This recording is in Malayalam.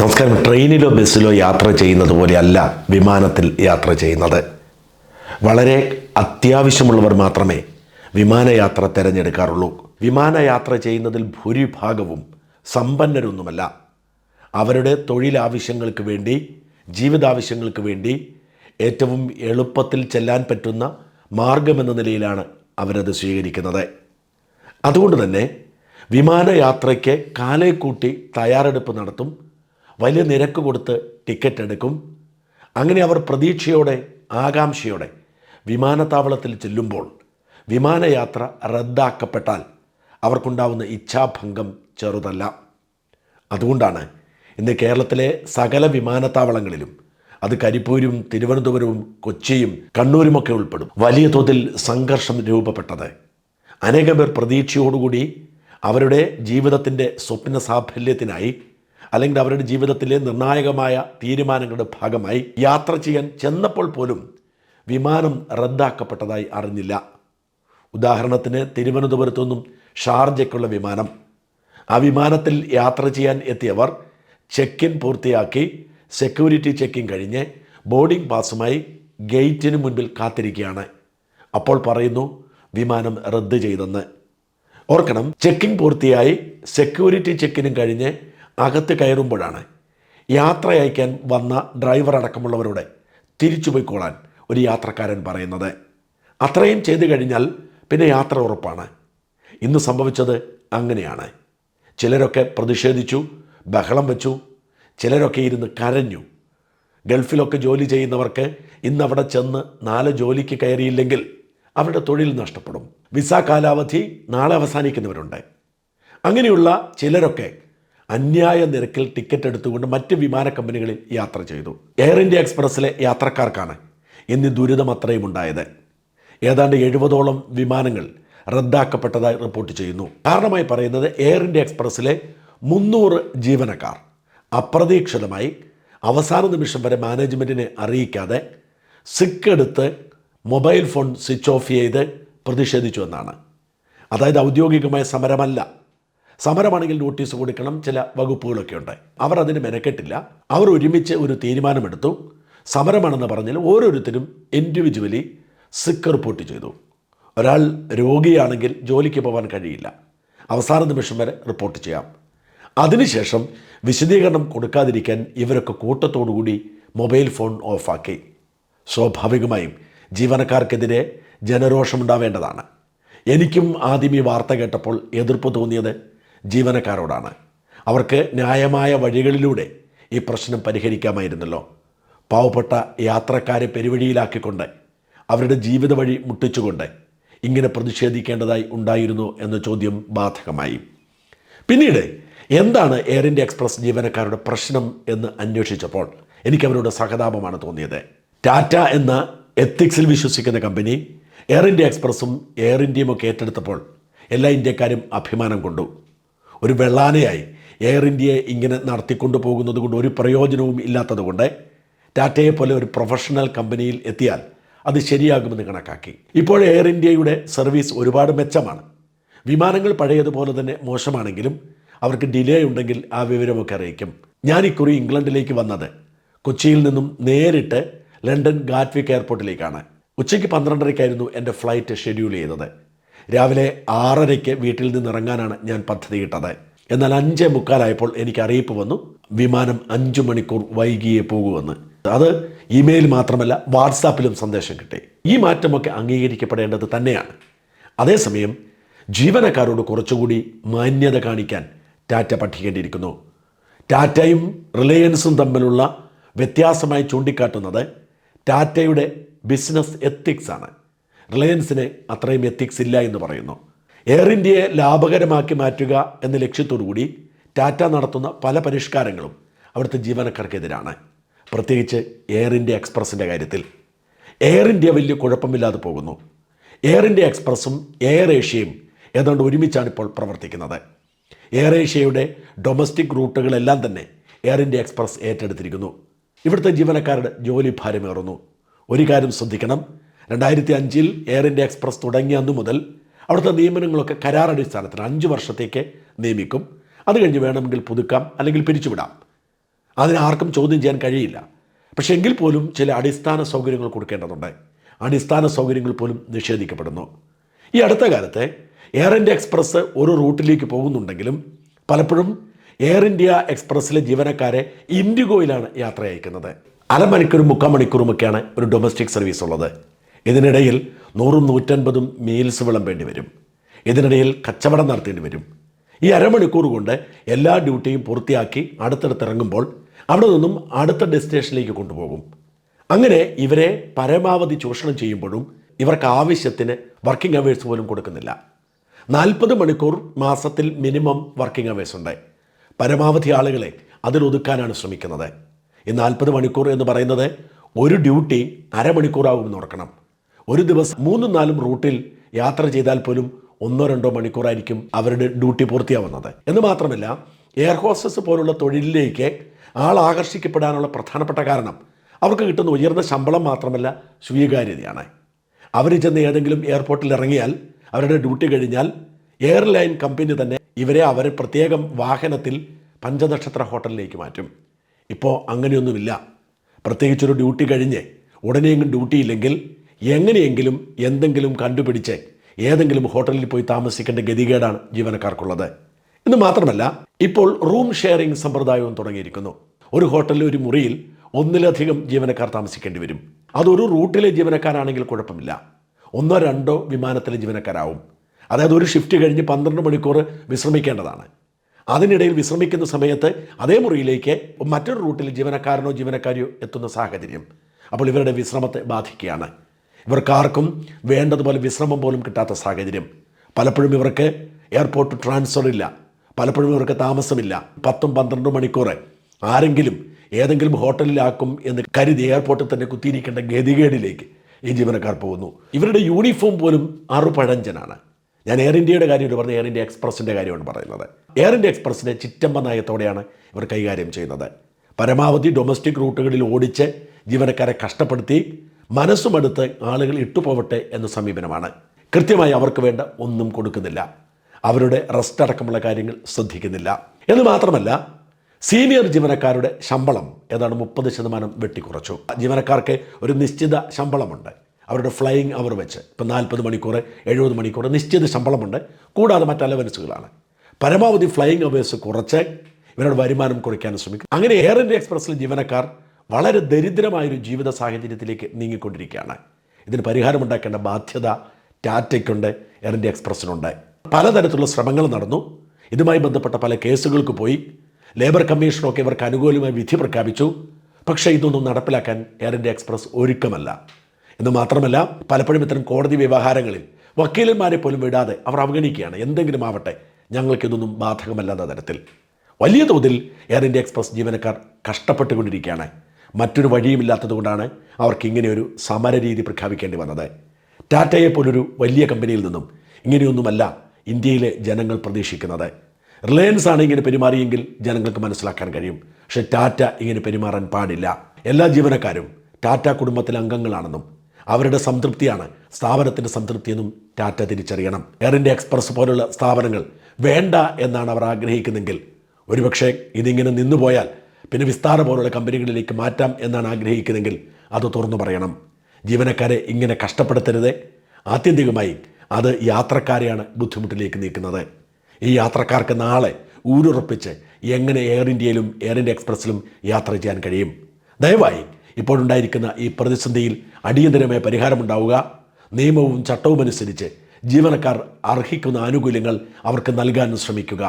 നമസ്കാരം. ട്രെയിനിലോ ബസ്സിലോ യാത്ര ചെയ്യുന്നത് പോലെയല്ല വിമാനത്തിൽ യാത്ര ചെയ്യുന്നത്. വളരെ അത്യാവശ്യമുള്ളവർ മാത്രമേ വിമാനയാത്ര തിരഞ്ഞെടുക്കാറുള്ളൂ. വിമാനയാത്ര ചെയ്യുന്നതിൽ ഭൂരിഭാഗവും സമ്പന്നരൊന്നുമല്ല. അവരുടെ തൊഴിലാവശ്യങ്ങൾക്ക് വേണ്ടി ജീവിതാവശ്യങ്ങൾക്ക് വേണ്ടി ഏറ്റവും എളുപ്പത്തിൽ ചെല്ലാൻ പറ്റുന്ന മാർഗമെന്ന നിലയിലാണ് അവരത് സ്വീകരിക്കുന്നത്. അതുകൊണ്ട് തന്നെ വിമാനയാത്രയ്ക്ക് കാലേക്കൂട്ടി തയ്യാറെടുപ്പ് നടത്തും വലിയ നിരക്ക് കൊടുത്ത് ടിക്കറ്റ് എടുക്കും. അങ്ങനെ അവർ പ്രതീക്ഷയോടെ ആകാംക്ഷയോടെ വിമാനത്താവളത്തിൽ ചെല്ലുമ്പോൾ വിമാനയാത്ര റദ്ദാക്കപ്പെട്ടാൽ അവർക്കുണ്ടാവുന്ന ഇച്ഛാഭംഗം ചെറുതല്ല. അതുകൊണ്ടാണ് ഇന്ന് കേരളത്തിലെ സകല വിമാനത്താവളങ്ങളിലും അത് കരിപ്പൂരും തിരുവനന്തപുരവും കൊച്ചിയും കണ്ണൂരുമൊക്കെ ഉൾപ്പെടും. വലിയ തോതിൽ സംഘർഷം രൂപപ്പെട്ടത്. അനേകം പേർ പ്രതീക്ഷയോടുകൂടി അവരുടെ ജീവിതത്തിന്റെ സ്വപ്ന സാഫല്യത്തിനായി അല്ലെങ്കിൽ അവരുടെ ജീവിതത്തിലെ നിർണായകമായ തീരുമാനങ്ങളുടെ ഭാഗമായി യാത്ര ചെയ്യാൻ ചെന്നപ്പോൾ പോലും വിമാനം റദ്ദാക്കപ്പെട്ടതായി അറിഞ്ഞില്ല. ഉദാഹരണത്തിന് തിരുവനന്തപുരത്തു നിന്നും ഷാർജയ്ക്കുള്ള വിമാനം. ആ വിമാനത്തിൽ യാത്ര ചെയ്യാൻ എത്തിയവർ ചെക്ക് ഇൻ പൂർത്തിയാക്കി സെക്യൂരിറ്റി ചെക്കിൻ കഴിഞ്ഞ് ബോർഡിംഗ് പാസുമായി ഗേറ്റിന് മുൻപിൽ കാത്തിരിക്കുകയാണ്. അപ്പോൾ പറയുന്നു വിമാനം റദ്ദ് ചെയ്തെന്ന്. ഓർക്കണം ചെക്കിംഗ് പൂർത്തിയായി സെക്യൂരിറ്റി ചെക്കിനും കഴിഞ്ഞ് അകത്ത് കയറുമ്പോഴാണ് യാത്ര അയക്കാൻ വന്ന ഡ്രൈവർ അടക്കമുള്ളവരോട് തിരിച്ചു പോയിക്കോളാൻ ഒരു യാത്രക്കാരൻ പറയുന്നത്. അത്രയും ചെയ്തു കഴിഞ്ഞാൽ പിന്നെ യാത്ര ഉറപ്പാണ്. ഇന്ന് സംഭവിച്ചത് അങ്ങനെയാണ്. ചിലരൊക്കെ പ്രതിഷേധിച്ചു ബഹളം വെച്ചു ചിലരൊക്കെ ഇരുന്ന് കരഞ്ഞു. ഗൾഫിലൊക്കെ ജോലി ചെയ്യുന്നവർക്ക് ഇന്ന് അവിടെ ചെന്ന് നാല് ജോലിക്ക് കയറിയില്ലെങ്കിൽ അവരുടെ തൊഴിൽ നഷ്ടപ്പെടും. വിസ കാലാവധി നാളെ അവസാനിക്കുന്നവരുണ്ട്. അങ്ങനെയുള്ള ചിലരൊക്കെ അന്യായ നിരക്കിൽ ടിക്കറ്റ് എടുത്തുകൊണ്ട് മറ്റ് വിമാന കമ്പനികളിൽ യാത്ര ചെയ്തു. എയർ ഇന്ത്യ എക്സ്പ്രസ്സിലെ യാത്രക്കാർക്കാണ് ഇന്ന് ദുരിതം അത്രയും ഉണ്ടായത്. ഏതാണ്ട് എഴുപതോളം വിമാനങ്ങൾ റദ്ദാക്കപ്പെട്ടതായി റിപ്പോർട്ട് ചെയ്യുന്നു. കാരണമായി പറയുന്നത് എയർ ഇന്ത്യ എക്സ്പ്രസ്സിലെ മുന്നൂറ് ജീവനക്കാർ അപ്രതീക്ഷിതമായി അവസാന നിമിഷം വരെ മാനേജ്മെന്റിനെ അറിയിക്കാതെ സിക്ക് എടുത്ത് മൊബൈൽ ഫോൺ സ്വിച്ച് ഓഫ് ചെയ്ത് പ്രതിഷേധിച്ചു എന്നാണ്. അതായത് ഔദ്യോഗികമായ സമരമല്ല. സമരമാണെങ്കിൽ നോട്ടീസ് കൊടുക്കണം ചില വകുപ്പുകളൊക്കെ ഉണ്ട്. അവർ അതിന് മെനക്കെട്ടില്ല. അവർ ഒരുമിച്ച് ഒരു തീരുമാനമെടുത്തു. സമരമാണെന്ന് പറഞ്ഞാൽ ഓരോരുത്തരും ഇൻഡിവിജ്വലി സിക്ക് റിപ്പോർട്ട് ചെയ്തു. ഒരാൾ രോഗിയാണെങ്കിൽ ജോലിക്ക് പോകാൻ കഴിയില്ല. അവസാന നിമിഷം വരെ റിപ്പോർട്ട് ചെയ്യാം. അതിനുശേഷം വിശദീകരണം കൊടുക്കാതിരിക്കാൻ ഇവരൊക്കെ കൂട്ടത്തോടുകൂടി മൊബൈൽ ഫോൺ ഓഫാക്കി സ്വാഭാവികമായും ജീവനക്കാർക്കെതിരെ ജനരോഷമുണ്ടാവേണ്ടതാണ്. എനിക്കും ആദ്യം ഈ വാർത്ത കേട്ടപ്പോൾ എതിർപ്പ് തോന്നിയത് ജീവനക്കാരോടാണ്. അവർക്ക് ന്യായമായ വഴികളിലൂടെ ഈ പ്രശ്നം പരിഹരിക്കാമായിരുന്നല്ലോ. പാവപ്പെട്ട യാത്രക്കാരെ പെരുവഴിയിലാക്കിക്കൊണ്ട് അവരുടെ ജീവിത വഴി മുട്ടിച്ചുകൊണ്ട് ഇങ്ങനെ പ്രതിഷേധിക്കേണ്ടതായി ഉണ്ടായിരുന്നു എന്ന ചോദ്യം ബാധകമായി. പിന്നീട് എന്താണ് എയർ ഇന്ത്യ എക്സ്പ്രസ് ജീവനക്കാരുടെ പ്രശ്നം എന്ന് അന്വേഷിച്ചപ്പോൾ എനിക്ക് അവരോട് സഹതാപമാണ് തോന്നിയത്. ടാറ്റ എന്ന എത്തിക്സിൽ വിശ്വസിക്കുന്ന കമ്പനി എയർ ഇന്ത്യ എക്സ്പ്രസും എയർ ഇന്ത്യയും ഒക്കെ ഏറ്റെടുത്തപ്പോൾ എല്ലാ ഇന്ത്യക്കാരും അഭിമാനം കൊണ്ടു. ഒരു വെള്ളാനയായി. എയർ ഇന്ത്യയെ ഇങ്ങനെ നടത്തിക്കൊണ്ടു പോകുന്നത് കൊണ്ട് ഒരു പ്രയോജനവും ഇല്ലാത്തതുകൊണ്ട് ടാറ്റയെ പോലെ ഒരു പ്രൊഫഷണൽ കമ്പനിയിൽ എത്തിയാൽ അത് ശരിയാകുമെന്ന് കണക്കാക്കി. ഇപ്പോൾ എയർ ഇന്ത്യയുടെ സർവീസ് ഒരുപാട് മെച്ചമാണ്. വിമാനങ്ങൾ പഴയതുപോലെ തന്നെ മോശമാണെങ്കിലും അവർക്ക് ഡിലേ ഉണ്ടെങ്കിൽ ആ വിവരമൊക്കെ അറിയിക്കും. ഞാൻ ഇക്കുറി ഇംഗ്ലണ്ടിലേക്ക് വന്നത്. കൊച്ചിയിൽ നിന്നും നേരിട്ട് ലണ്ടൻ ഗാറ്റ്വിക് എയർപോർട്ടിലേക്കാണ് ഉച്ചയ്ക്ക് പന്ത്രണ്ടരയ്ക്കായിരുന്നു എന്റെ ഫ്ലൈറ്റ് ഷെഡ്യൂൾ ചെയ്തത്. രാവിലെ ആറരയ്ക്ക് വീട്ടിൽ നിന്ന് ഇറങ്ങാനാണ് ഞാൻ പദ്ധതിയിട്ടത് എന്നാൽ അഞ്ചേ മുക്കാലായപ്പോൾ എനിക്ക് അറിയിപ്പ് വന്നു. വിമാനം അഞ്ചു മണിക്കൂർ വൈകിയേ പോകുമെന്ന്. അത് ഇമെയിൽ മാത്രമല്ല വാട്സാപ്പിലും സന്ദേശം കിട്ടി. ഈ മാറ്റമൊക്കെ അംഗീകരിക്കപ്പെടേണ്ടത് തന്നെയാണ്. അതേസമയം ജീവനക്കാരോട് കുറച്ചുകൂടി മാന്യത കാണിക്കാൻ ടാറ്റ പഠിക്കേണ്ടിയിരിക്കുന്നു. ടാറ്റയും റിലയൻസും തമ്മിലുള്ള വ്യത്യാസമായി ചൂണ്ടിക്കാട്ടുന്നത് ടാറ്റയുടെ ബിസിനസ് എത്തിക്സ് ആണ് റിലയൻസിന് അത്രയും എത്തിക്സ് ഇല്ല എന്ന് പറയുന്നു. എയർ ഇന്ത്യയെ ലാഭകരമാക്കി മാറ്റുക എന്ന ലക്ഷ്യത്തോടുകൂടി ടാറ്റ നടത്തുന്ന പല പരിഷ്കാരങ്ങളും അവിടുത്തെ ജീവനക്കാർക്കെതിരാണ്. പ്രത്യേകിച്ച് എയർ ഇന്ത്യ എക്സ്പ്രസിന്റെ കാര്യത്തിൽ. എയർ ഇന്ത്യ വലിയ കുഴപ്പമില്ലാതെ പോകുന്നു. എയർ ഇന്ത്യ എക്സ്പ്രസ്സും എയർ ഏഷ്യയും ഏതാണ്ട് ഒരുമിച്ചാണ് ഇപ്പോൾ പ്രവർത്തിക്കുന്നത്. എയർ ഏഷ്യയുടെ ഡൊമസ്റ്റിക് റൂട്ടുകളെല്ലാം തന്നെ എയർ ഇന്ത്യ എക്സ്പ്രസ് ഏറ്റെടുത്തിരിക്കുന്നു. ഇവിടുത്തെ ജീവനക്കാരുടെ ജോലി ഭാരമേറുന്നു. ഒരു കാര്യം ശ്രദ്ധിക്കണം. രണ്ടായിരത്തി അഞ്ചിൽ എയർ ഇന്ത്യ എക്സ്പ്രസ് തുടങ്ങിയ അന്നു മുതൽ അവിടുത്തെ നിയമനങ്ങളൊക്കെ കരാറടിസ്ഥാനത്തിൽ അഞ്ച് വർഷത്തേക്ക് നിയമിക്കും. അത് കഴിഞ്ഞ് വേണമെങ്കിൽ പുതുക്കാം അല്ലെങ്കിൽ പിരിച്ചുവിടാം. അതിന് ആർക്കും ചോദ്യം ചെയ്യാൻ കഴിയില്ല. പക്ഷേ എങ്കിൽ പോലും ചില അടിസ്ഥാന സൗകര്യങ്ങൾ കൊടുക്കേണ്ടതുണ്ട്. അടിസ്ഥാന സൗകര്യങ്ങൾ പോലും നിഷേധിക്കപ്പെടുന്നു. ഈ അടുത്ത കാലത്ത് എയർ ഇന്ത്യ എക്സ്പ്രസ് ഒരു റൂട്ടിലേക്ക് പോകുന്നുണ്ടെങ്കിലും പലപ്പോഴും എയർ ഇന്ത്യ എക്സ്പ്രസ്സിലെ ജീവനക്കാരെ ഇൻഡിഗോയിലാണ് യാത്ര അയക്കുന്നത് അരമണിക്കൂറും മുക്കാൽ മണിക്കൂറുമൊക്കെയാണ് ഒരു ഡൊമസ്റ്റിക് സർവീസ് ഉള്ളത്. ഇതിനിടയിൽ നൂറും നൂറ്റൻപതും മീൽസ് വിളമ്പേണ്ടി വരും. ഇതിനിടയിൽ കച്ചവടം നടത്തേണ്ടി വരും. ഈ അരമണിക്കൂർ കൊണ്ട് എല്ലാ ഡ്യൂട്ടിയും പൂർത്തിയാക്കി അടുത്തടുത്ത് ഇറങ്ങുമ്പോൾ അവിടെ നിന്നും അടുത്ത ഡെസ്റ്റിനേഷനിലേക്ക് കൊണ്ടുപോകും. അങ്ങനെ ഇവരെ പരമാവധി ചൂഷണം ചെയ്യുമ്പോഴും ഇവർക്ക് ആവശ്യത്തിന് വർക്കിംഗ് അവേഴ്സ് പോലും കൊടുക്കുന്നില്ല. നാൽപ്പത് മണിക്കൂർ മാസത്തിൽ മിനിമം വർക്കിംഗ് അവേഴ്സ് ഉണ്ട്. പരമാവധി ആളുകളെ അതിലൊതുക്കാനാണ് ശ്രമിക്കുന്നത്. ഈ നാൽപ്പത് മണിക്കൂർ എന്ന് പറയുന്നത് ഒരു ഡ്യൂട്ടി അരമണിക്കൂറാകുമെന്ന് ഓർക്കണം. ഒരു ദിവസം മൂന്നും നാലും റൂട്ടിൽ യാത്ര ചെയ്താൽ പോലും ഒന്നോ രണ്ടോ മണിക്കൂറായിരിക്കും അവരുടെ ഡ്യൂട്ടി പൂർത്തിയാവുന്നത്. എന്ന് മാത്രമല്ല എയർ ഹോസ്റ്റസ് പോലുള്ള തൊഴിലിലേക്ക് ആൾ ആകർഷിക്കപ്പെടാനുള്ള പ്രധാനപ്പെട്ട കാരണം അവർക്ക് കിട്ടുന്ന ഉയർന്ന ശമ്പളം മാത്രമല്ല സ്വീകാര്യതയാണ്. അവർ ചെന്ന് ഏതെങ്കിലും എയർപോർട്ടിൽ ഇറങ്ങിയാൽ അവരുടെ ഡ്യൂട്ടി കഴിഞ്ഞാൽ എയർലൈൻ കമ്പനി തന്നെ ഇവരെ അവരെ പ്രത്യേകം വാഹനത്തിൽ പഞ്ചനക്ഷത്ര ഹോട്ടലിലേക്ക് മാറ്റും. ഇപ്പോൾ അങ്ങനെയൊന്നുമില്ല. പ്രത്യേകിച്ചൊരു ഡ്യൂട്ടി കഴിഞ്ഞ് ഉടനെയെങ്കിലും ഡ്യൂട്ടി ഇല്ലെങ്കിൽ എങ്ങനെയെങ്കിലും എന്തെങ്കിലും കണ്ടുപിടിച്ച് ഏതെങ്കിലും ഹോട്ടലിൽ പോയി താമസിക്കേണ്ട ഗതികേടാണ് ജീവനക്കാർക്കുള്ളത്. എന്ന് മാത്രമല്ല ഇപ്പോൾ റൂം ഷെയറിംഗ് സമ്പ്രദായവും തുടങ്ങിയിരിക്കുന്നു. ഒരു ഹോട്ടലിൽ ഒരു മുറിയിൽ ഒന്നിലധികം ജീവനക്കാർ താമസിക്കേണ്ടി വരും. അതൊരു റൂട്ടിലെ ജീവനക്കാരാണെങ്കിൽ കുഴപ്പമില്ല. ഒന്നോ രണ്ടോ വിമാനത്തിലെ ജീവനക്കാരാവും. അതായത് ഒരു ഷിഫ്റ്റ് കഴിഞ്ഞ് പന്ത്രണ്ട് മണിക്കൂർ വിശ്രമിക്കേണ്ടതാണ്. അതിനിടയിൽ വിശ്രമിക്കുന്ന സമയത്ത് അതേ മുറിയിലേക്ക് മറ്റൊരു റൂട്ടിൽ ജീവനക്കാരനോ ജീവനക്കാരിയോ എത്തുന്ന സാഹചര്യം. അപ്പോൾ ഇവരുടെ വിശ്രമത്തെ ബാധിക്കുകയാണ്. ഇവർക്കാർക്കും വേണ്ടതുപോലെ വിശ്രമം പോലും കിട്ടാത്ത സാഹചര്യം. പലപ്പോഴും ഇവർക്ക് എയർപോർട്ട് ട്രാൻസ്ഫർ ഇല്ല. പലപ്പോഴും ഇവർക്ക് താമസമില്ല. പത്തും പന്ത്രണ്ടും മണിക്കൂർ ആരെങ്കിലും ഏതെങ്കിലും ഹോട്ടലിലാക്കും എന്ന് കരുതി എയർപോർട്ടിൽ തന്നെ കുത്തിയിരിക്കേണ്ട ഗതികേടിലേക്ക് ഈ ജീവനക്കാർ പോകുന്നു. ഇവരുടെ യൂണിഫോം പോലും അറു പഴഞ്ചനാണ് ഞാൻ എയർ ഇന്ത്യയുടെ കാര്യമാണ് പറഞ്ഞത് എയർ ഇന്ത്യ എക്സ്പ്രസിന്റെ കാര്യമാണ് പറയുന്നത്. എയർ ഇന്ത്യ എക്സ്പ്രസിനെ ചിറ്റമ്പ നയത്തോടെയാണ് ഇവർ കൈകാര്യം ചെയ്യുന്നത്. പരമാവധി ഡൊമസ്റ്റിക് റൂട്ടുകളിൽ ഓടിച്ച് ജീവനക്കാരെ കഷ്ടപ്പെടുത്തി മനസ്സുമെടുത്ത് ആളുകൾ ഇട്ടുപോവട്ടെ എന്ന സമീപനമാണ്. കൃത്യമായി അവർക്ക് വേണ്ട ഒന്നും കൊടുക്കുന്നില്ല. അവരുടെ റെസ്റ്റ് അടക്കമുള്ള കാര്യങ്ങൾ ശ്രദ്ധിക്കുന്നില്ല. എന്ന് മാത്രമല്ല സീനിയർ ജീവനക്കാരുടെ ശമ്പളം ഏതാണ്ട് മുപ്പത് ശതമാനം വെട്ടിക്കുറച്ചു. ജീവനക്കാർക്ക് ഒരു നിശ്ചിത ശമ്പളമുണ്ട്. അവരുടെ ഫ്ലൈയിങ് അവർ വെച്ച് ഇപ്പം നാൽപ്പത് മണിക്കൂർ എഴുപത് മണിക്കൂർ നിശ്ചിത ശമ്പളമുണ്ട്. കൂടാതെ മറ്റ് അലവൻസുകളാണ്. പരമാവധി ഫ്ലൈയിങ് അവേഴ്സ് കുറച്ച് ഇവരുടെ വരുമാനം കുറയ്ക്കാനും ശ്രമിക്കും. അങ്ങനെ എയർ ഇന്ത്യ എക്സ്പ്രസ്സിലെ ജീവനക്കാർ വളരെ ദരിദ്രമായൊരു ജീവിത സാഹചര്യത്തിലേക്ക് നീങ്ങിക്കൊണ്ടിരിക്കുകയാണ്. ഇതിന് പരിഹാരമുണ്ടാക്കേണ്ട ബാധ്യത ടാറ്റയ്ക്കുണ്ട് എയർ ഇന്ത്യ എക്സ്പ്രസ്സിനുണ്ട്. പലതരത്തിലുള്ള ശ്രമങ്ങൾ നടന്നു. ഇതുമായി ബന്ധപ്പെട്ട പല കേസുകൾക്ക് പോയി. ലേബർ കമ്മീഷനൊക്കെ ഇവർക്ക് അനുകൂലമായി വിധി പ്രഖ്യാപിച്ചു. പക്ഷേ ഇതൊന്നും നടപ്പിലാക്കാൻ എയർ ഇന്ത്യ എക്സ്പ്രസ് ഒരുക്കമല്ല. എന്ന് മാത്രമല്ല പലപ്പോഴും ഇത്തരം കോടതി വ്യവഹാരങ്ങളിൽ വക്കീലന്മാരെ പോലും വിടാതെ അവർ അവഗണിക്കുകയാണ്. എന്തെങ്കിലും ആവട്ടെ ഞങ്ങൾക്കിതൊന്നും ബാധകമല്ലാത്ത തരത്തിൽ. വലിയ തോതിൽ എയർ ഇന്ത്യ എക്സ്പ്രസ് ജീവനക്കാർ കഷ്ടപ്പെട്ടുകൊണ്ടിരിക്കുകയാണ്. മറ്റൊരു വഴിയുമില്ലാത്തതുകൊണ്ടാണ് അവർക്ക് ഇങ്ങനെ ഒരു സമര രീതി പ്രഖ്യാപിക്കേണ്ടി വന്നത്. ടാറ്റയെ പോലൊരു വലിയ കമ്പനിയിൽ നിന്നും ഇങ്ങനെയൊന്നുമല്ല ഇന്ത്യയിലെ ജനങ്ങൾ പ്രതീക്ഷിക്കുന്നത്. റിലയൻസ് ആണ് ഇങ്ങനെ പെരുമാറിയെങ്കിൽ ജനങ്ങൾക്ക് മനസ്സിലാക്കാൻ കഴിയും. പക്ഷേ ടാറ്റ ഇങ്ങനെ പെരുമാറാൻ പാടില്ല. എല്ലാ ജീവനക്കാരും ടാറ്റ കുടുംബത്തിലെ അംഗങ്ങളാണെന്നും അവരുടെ സംതൃപ്തിയാണ് സ്ഥാപനത്തിന്റെ സംതൃപ്തിയെന്നും ടാറ്റ തിരിച്ചറിയണം. എയർ ഇന്ത്യ എക്സ്പ്രസ് പോലുള്ള സ്ഥാപനങ്ങൾ വേണ്ട എന്നാണ് അവർ ആഗ്രഹിക്കുന്നെങ്കിൽ ഒരുപക്ഷെ ഇതിങ്ങനെ നിന്നുപോയാൽ പിന്നെ വിസ്താര പോലുള്ള കമ്പനികളിലേക്ക് മാറ്റാം എന്നാണ് ആഗ്രഹിക്കുന്നതെങ്കിൽ അത് തുറന്നു പറയണം. ജീവനക്കാരെ ഇങ്ങനെ കഷ്ടപ്പെടുത്തരുത്. ആത്യന്തികമായി അത് യാത്രക്കാരെയാണ് ബുദ്ധിമുട്ടിലേക്ക് നീക്കുന്നത്. ഈ യാത്രക്കാർക്ക് നാളെ ഊരുറപ്പിച്ച് എങ്ങനെ എയർ ഇന്ത്യയിലും എയർ ഇന്ത്യ എക്സ്പ്രസ്സിലും യാത്ര ചെയ്യാൻ കഴിയും? ദയവായി ഇപ്പോഴുണ്ടായിരിക്കുന്ന ഈ പ്രതിസന്ധിയിൽ അടിയന്തരമായ പരിഹാരമുണ്ടാവുക. നിയമവും ചട്ടവും അനുസരിച്ച് ജീവനക്കാർ അർഹിക്കുന്ന ആനുകൂല്യങ്ങൾ അവർക്ക് നൽകാൻ ശ്രമിക്കുക.